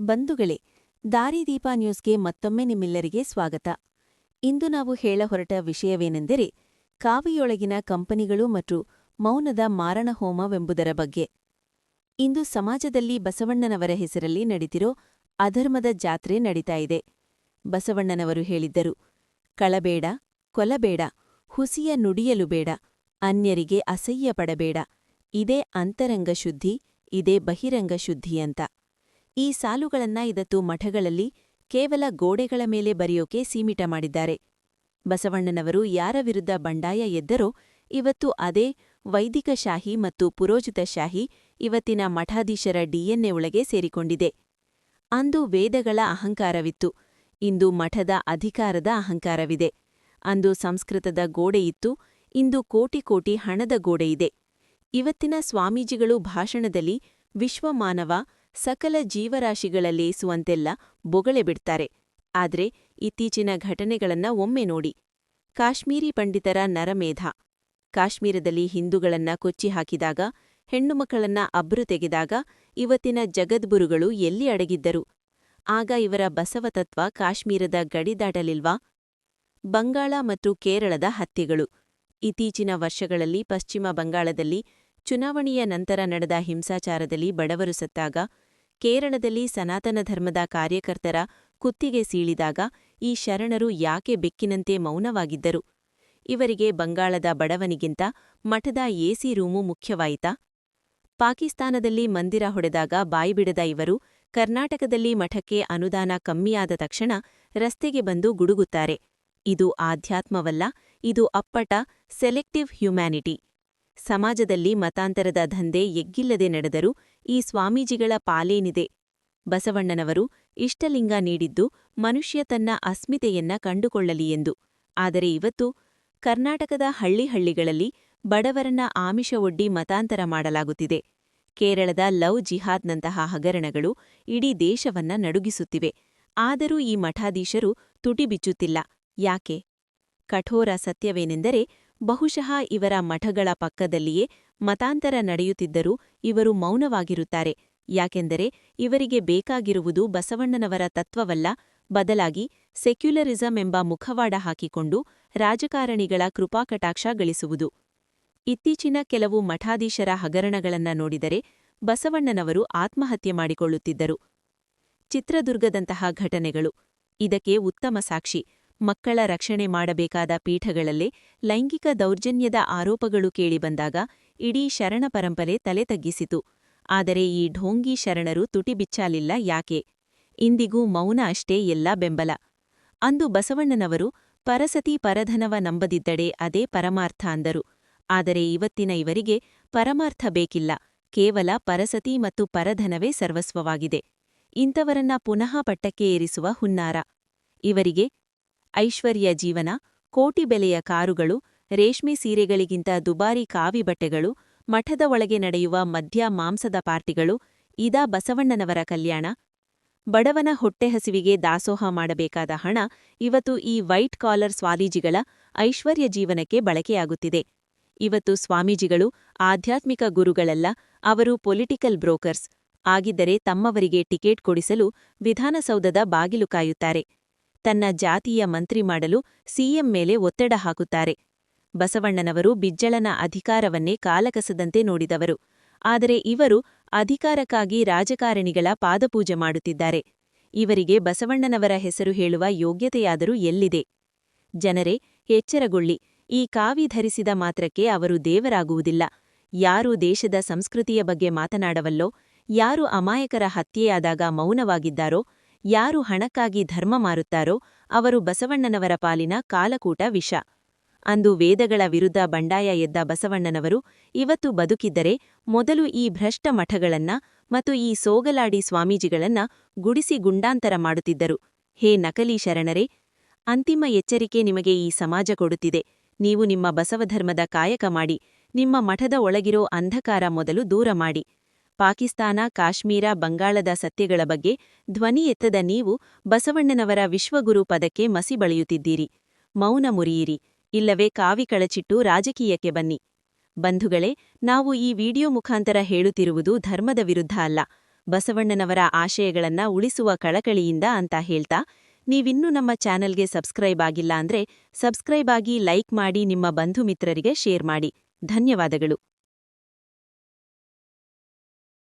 ಬಂಧುಗಳೇ ದಾರಿದೀಪ ನ್ಯೂಸ್ಗೆ ಮತ್ತೊಮ್ಮೆ ನಿಮ್ಮೆಲ್ಲರಿಗೆ ಸ್ವಾಗತ. ಇಂದು ನಾವು ಹೇಳ ಹೊರಟ ವಿಷಯವೇನೆಂದರೆ, ಕಾವಿಯೊಳಗಿನ ಕಂಪನಿಗಳು ಮತ್ತು ಮೌನದ ಮಾರಣಹೋಮವೆಂಬುದರ ಬಗ್ಗೆ. ಇಂದು ಸಮಾಜದಲ್ಲಿ ಬಸವಣ್ಣನವರ ಹೆಸರಲ್ಲಿ ನಡೀತಿರೋ ಅಧರ್ಮದ ಜಾತ್ರೆ ನಡೀತಾ ಇದೆ. ಬಸವಣ್ಣನವರು ಹೇಳಿದ್ದರು, ಕಳಬೇಡ ಕೊಲಬೇಡ ಹುಸಿಯ ನುಡಿಯಲು ಬೇಡ, ಅನ್ಯರಿಗೆ ಅಸಹ್ಯ ಪಡಬೇಡ, ಇದೇ ಅಂತರಂಗ ಶುದ್ಧಿ, ಇದೇ ಬಹಿರಂಗ ಶುದ್ಧಿ ಅಂತ. ಈ ಸಾಲುಗಳನ್ನ ಇದತ್ತು ಮಠಗಳಲ್ಲಿ ಕೇವಲ ಗೋಡೆಗಳ ಮೇಲೆ ಬರೆಯೋಕೆ ಸೀಮಿತ ಮಾಡಿದ್ದಾರೆ. ಬಸವಣ್ಣನವರು ಯಾರ ವಿರುದ್ಧ ಬಂಡಾಯ ಎದ್ದರೋ ಇವತ್ತು ಅದೇ ವೈದಿಕ ಶಾಹಿ ಮತ್ತು ಪುರೋಜಿತ ಶಾಹಿ ಇವತ್ತಿನ ಮಠಾಧೀಶರ ಡಿಎನ್ಎ ಒಳಗೆ ಸೇರಿಕೊಂಡಿದೆ. ಅಂದು ವೇದಗಳ ಅಹಂಕಾರವಿತ್ತು. ಇಂದು ಮಠದ ಅಧಿಕಾರದ ಅಹಂಕಾರವಿದೆ. ಅಂದು ಸಂಸ್ಕೃತದ ಗೋಡೆಯಿತ್ತು ಇಂದು ಕೋಟಿ ಕೋಟಿ ಹಣದ ಗೋಡೆಯಿದೆ ಇವತ್ತಿನ ಸ್ವಾಮೀಜಿಗಳು ಭಾಷಣದಲ್ಲಿ ವಿಶ್ವಮಾನವ ಸಕಲ ಜೀವರಾಶಿಗಳ ಲೇಸುವಂತೆಲ್ಲ ಬೊಗಳೆ ಬಿಡ್ತಾರೆ. ಆದ್ರೆ ಇತ್ತೀಚಿನ ಘಟನೆಗಳನ್ನ ಒಮ್ಮೆ ನೋಡಿ. ಕಾಶ್ಮೀರಿ ಪಂಡಿತರ ನರಮೇಧ. ಕಾಶ್ಮೀರದಲ್ಲಿ ಹಿಂದೂಗಳನ್ನ ಕೊಚ್ಚಿ ಹಾಕಿದಾಗ ಹೆಣ್ಣುಮಕ್ಕಳನ್ನ ಅಬ್ರು ತೆಗೆದಾಗ ಇವತ್ತಿನ ಜಗದ್ಗುರುಗಳು ಎಲ್ಲಿ ಅಡಗಿದ್ದರು? ಆಗ ಇವರ ಬಸವತತ್ವ ಕಾಶ್ಮೀರದ ಗಡಿ ದಾಟಲಿಲ್ವಾ? ಬಂಗಾಳ ಮತ್ತು ಕೇರಳದ ಹತ್ಯೆಗಳು. ಇತ್ತೀಚಿನ ವರ್ಷಗಳಲ್ಲಿ ಪಶ್ಚಿಮ ಬಂಗಾಳದಲ್ಲಿ ಚುನಾವಣೆಯ ನಂತರ ನಡೆದ ಹಿಂಸಾಚಾರದಲ್ಲಿ ಬಡವರು ಸತ್ತಾಗ ಕೇರಳದಲ್ಲಿ ಸನಾತನ ಧರ್ಮದ ಕಾರ್ಯಕರ್ತರ ಕುತ್ತಿಗೆ ಸೀಳಿದಾಗ ಈ ಶರಣರು ಯಾಕೆ ಬೆಕ್ಕಿನಂತೆ ಮೌನವಾಗಿದ್ದರು? ಇವರಿಗೆ ಬಂಗಾಳದ ಬಡವನಿಗಿಂತ ಮಠದ ಎಸಿ ರೂಮು ಮುಖ್ಯವಾಯಿತಾ? ಪಾಕಿಸ್ತಾನದಲ್ಲಿ ಮಂದಿರ ಹೊಡೆದಾಗ ಬಾಯಿಬಿಡದ ಇವರು ಕರ್ನಾಟಕದಲ್ಲಿ ಮಠಕ್ಕೆ ಅನುದಾನ ಕಮ್ಮಿಯಾದ ತಕ್ಷಣ ರಸ್ತೆಗೆ ಬಂದು ಗುಡುಗುತ್ತಾರೆ. ಇದು ಆಧ್ಯಾತ್ಮವಲ್ಲ, ಇದು ಅಪ್ಪಟ ಸೆಲೆಕ್ಟಿವ್ ಹ್ಯುಮ್ಯಾನಿಟಿ. ಸಮಾಜದಲ್ಲಿ ಮತಾಂತರದ ದಂಧೆ ಎಗ್ಗಿಲ್ಲದೆ ನಡೆದರೂ ಈ ಸ್ವಾಮೀಜಿಗಳ ಪಾಲೇನಿದೆ. ಬಸವಣ್ಣನವರು ಇಷ್ಟಲಿಂಗ ನೀಡಿದ್ದು ಮನುಷ್ಯ ತನ್ನ ಅಸ್ಮಿತೆಯನ್ನ ಕಂಡುಕೊಳ್ಳಲಿ ಎಂದು. ಆದರೆ ಇವತ್ತು ಕರ್ನಾಟಕದ ಹಳ್ಳಿಹಳ್ಳಿಗಳಲ್ಲಿ ಬಡವರನ್ನ ಆಮಿಷ ಒಡ್ಡಿ ಮತಾಂತರ ಮಾಡಲಾಗುತ್ತಿದೆ. ಕೇರಳದ ಲವ್ ಜಿಹಾದ್ನಂತಹ ಹಗರಣಗಳು ಇಡೀ ದೇಶವನ್ನ ನಡುಗಿಸುತ್ತಿವೆ. ಆದರೂ ಈ ಮಠಾಧೀಶರು ತುಟಿಬಿಚ್ಚುತ್ತಿಲ್ಲ ಯಾಕೆ? ಕಠೋರ ಸತ್ಯವೇನೆಂದರೆ ಬಹುಶಃ ಇವರ ಮಠಗಳ ಪಕ್ಕದಲ್ಲಿಯೇ ಮತಾಂತರ ನಡೆಯುತ್ತಿದ್ದರೂ ಇವರು ಮೌನವಾಗಿರುತ್ತಾರೆ. ಯಾಕೆಂದರೆ ಇವರಿಗೆ ಬೇಕಾಗಿರುವುದು ಬಸವಣ್ಣನವರ ತತ್ವವಲ್ಲ, ಬದಲಾಗಿ ಸೆಕ್ಯುಲರಿಸಂ ಎಂಬ ಮುಖವಾಡ ಹಾಕಿಕೊಂಡು ರಾಜಕಾರಣಿಗಳ ಕೃಪಾಕಟಾಕ್ಷ ಗಳಿಸುವುದು. ಇತ್ತೀಚಿನ ಕೆಲವು ಮಠಾಧೀಶರ ಹಗರಣಗಳನ್ನ ನೋಡಿದರೆ ಬಸವಣ್ಣನವರು ಆತ್ಮಹತ್ಯೆ ಮಾಡಿಕೊಳ್ಳುತ್ತಿದ್ದರು. ಚಿತ್ರದುರ್ಗದಂತಹ ಘಟನೆಗಳು. ಇದಕ್ಕೆ ಉತ್ತಮ ಸಾಕ್ಷಿ. ಮಕ್ಕಳ ರಕ್ಷಣೆ ಮಾಡಬೇಕಾದ ಪೀಠಗಳಲ್ಲೇ ಲೈಂಗಿಕ ದೌರ್ಜನ್ಯದ ಆರೋಪಗಳು ಕೇಳಿಬಂದಾಗ ಇಡೀ ಶರಣ ಪರಂಪರೆ ತಲೆ ತಗ್ಗಿಸಿತು ಆದರೆ ಈ ಢೋಂಗಿ ಶರಣರು ತುಟಿಬಿಚ್ಚಾಲಿಲ್ಲ ಯಾಕೆ? ಇಂದಿಗೂ ಮೌನ ಅಷ್ಟೇ ಎಲ್ಲ ಬೆಂಬಲ. ಅಂದು ಬಸವಣ್ಣನವರು, ಪರಸತಿ ಪರಧನವ ನಂಬದಿದ್ದಡೆ ಅದೇ ಪರಮಾರ್ಥ ಅಂದರು. ಆದರೆ ಇವತ್ತಿನ ಇವರಿಗೆ ಪರಮಾರ್ಥ ಬೇಕಿಲ್ಲ. ಕೇವಲ ಪರಸತಿ ಮತ್ತು ಪರಧನವೇ ಸರ್ವಸ್ವವಾಗಿದೆ. ಇಂಥವರನ್ನ ಪುನಃ ಪಟ್ಟಕ್ಕೆ ಏರಿಸುವ ಹುನ್ನಾರ. ಇವರಿಗೆ ಐಶ್ವರ್ಯ ಜೀವನ, ಕೋಟಿ ಬೆಲೆಯ ಕಾರುಗಳು, ರೇಷ್ಮೆ ಸೀರೆಗಳಿಗಿಂತ ದುಬಾರಿ ಕಾವಿ ಬಟ್ಟೆಗಳು, ಮಠದ ಒಳಗೆ ನಡೆಯುವ ಮದ್ಯ ಮಾಂಸದ ಪಾರ್ಟಿಗಳು ಇದಾ ಬಸವಣ್ಣನವರ ಕಲ್ಯಾಣ. ಬಡವನ ಹೊಟ್ಟೆಹಸಿವಿಗೆ ದಾಸೋಹ ಮಾಡಬೇಕಾದ ಹಣ ಇವತ್ತು ಈ ವೈಟ್ ಕಾಲರ್ ಸ್ವಾಮೀಜಿಗಳ ಐಶ್ವರ್ಯ ಜೀವನಕ್ಕೆ ಬಳಕೆಯಾಗುತ್ತಿದೆ. ಇವತ್ತು ಸ್ವಾಮೀಜಿಗಳು ಆಧ್ಯಾತ್ಮಿಕ ಗುರುಗಳಲ್ಲ, ಅವರು ಪೊಲಿಟಿಕಲ್ ಬ್ರೋಕರ್ಸ್. ಆಗಿದ್ದರೆ ತಮ್ಮವರಿಗೆ ಟಿಕೆಟ್ ಕೊಡಿಸಲು ವಿಧಾನಸೌಧದ ಬಾಗಿಲು ಕಾಯುತ್ತಾರೆ. ತನ್ನ ಜಾತಿಯ ಮಂತ್ರಿ ಮಾಡಲು ಸಿಎಂ ಮೇಲೆ ಒತ್ತಡ ಹಾಕುತ್ತಾರೆ. ಬಸವಣ್ಣನವರು ಬಿಜ್ಜಳನ ಅಧಿಕಾರವನ್ನೇ ಕಾಲಕಸದಂತೆ ನೋಡಿದವರು. ಆದರೆ ಇವರು ಅಧಿಕಾರಕ್ಕಾಗಿ ರಾಜಕಾರಣಿಗಳ ಪಾದಪೂಜೆ ಮಾಡುತ್ತಿದ್ದಾರೆ. ಇವರಿಗೆ ಬಸವಣ್ಣನವರ ಹೆಸರು ಹೇಳುವ ಯೋಗ್ಯತೆಯಾದರೂ ಎಲ್ಲಿದೆ? ಜನರೇ, ಎಚ್ಚರಗೊಳ್ಳಿ. ಈ ಕಾವಿ ಧರಿಸಿದ ಮಾತ್ರಕ್ಕೆ ಅವರು ದೇವರಾಗುವುದಿಲ್ಲ. ಯಾರು ದೇಶದ ಸಂಸ್ಕೃತಿಯ ಬಗ್ಗೆ ಮಾತನಾಡವಲ್ಲೋ, ಯಾರು ಅಮಾಯಕರ ಹತ್ಯೆಯಾದಾಗ ಮೌನವಾಗಿದ್ದಾರೋ ಯಾರು ಹಣಕ್ಕಾಗಿ ಧರ್ಮ ಮಾರುತ್ತಾರೋ ಅವರು ಬಸವಣ್ಣನವರ ಪಾಲಿನ ಕಾಲಕೂಟ ವಿಷ. ಅಂದು ವೇದಗಳ ವಿರುದ್ಧ ಬಂಡಾಯ ಎದ್ದ ಬಸವಣ್ಣನವರು ಇವತ್ತು ಬದುಕಿದ್ದರೆ ಮೊದಲು ಈ ಭ್ರಷ್ಟ ಮಠಗಳನ್ನ ಮತ್ತು ಈ ಸೋಗಲಾಡಿ ಸ್ವಾಮೀಜಿಗಳನ್ನ ಗುಡಿಸಿ ಗುಂಡಾಂತರ ಮಾಡುತ್ತಿದ್ದರು. ಹೇ ನಕಲಿ ಶರಣರೇ, ಅಂತಿಮ ಎಚ್ಚರಿಕೆ ನಿಮಗೆ ಈ ಸಮಾಜ ಕೊಡುತ್ತಿದೆ. ನೀವು ನಿಮ್ಮ ಬಸವಧರ್ಮದ ಕಾಯಕ ಮಾಡಿ, ನಿಮ್ಮ ಮಠದ ಒಳಗಿರೋ ಅಂಧಕಾರ ಮೊದಲು ದೂರ ಮಾಡಿ. ಪಾಕಿಸ್ತಾನ, ಕಾಶ್ಮೀರ, ಬಂಗಾಳದ ಸತ್ಯಗಳ ಬಗ್ಗೆ ಧ್ವನಿ ಎತ್ತದ ನೀವು ಬಸವಣ್ಣನವರ ವಿಶ್ವಗುರು ಪದಕ್ಕೆ ಮಸಿ ಬಳಿಯುತ್ತಿದ್ದೀರಿ. ಮೌನ ಮುರಿಯಿರಿ. ಇಲ್ಲವೇ ಕಾವಿ ಕಳಚಿಟ್ಟು ರಾಜಕೀಯಕ್ಕೆ ಬನ್ನಿ. ಬಂಧುಗಳೇ, ನಾವು ಈ ವಿಡಿಯೋ ಮುಖಾಂತರ ಹೇಳುತ್ತಿರುವುದು ಧರ್ಮದ ವಿರುದ್ಧ ಅಲ್ಲ. ಬಸವಣ್ಣನವರ ಆಶಯಗಳನ್ನ ಉಳಿಸುವ ಕಳಕಳಿಯಿಂದ ಅಂತ ಹೇಳ್ತಾ, ನೀವಿನ್ನೂ ನಮ್ಮ ಚಾನೆಲ್ಗೆ ಸಬ್ಸ್ಕ್ರೈಬ್ ಆಗಿಲ್ಲ ಅಂದ್ರೆ ಸಬ್ಸ್ಕ್ರೈಬ್ ಆಗಿ ಲೈಕ್ ಮಾಡಿ ನಿಮ್ಮ ಬಂಧು ಮಿತ್ರರಿಗೆ ಶೇರ್ ಮಾಡಿ. ಧನ್ಯವಾದಗಳು.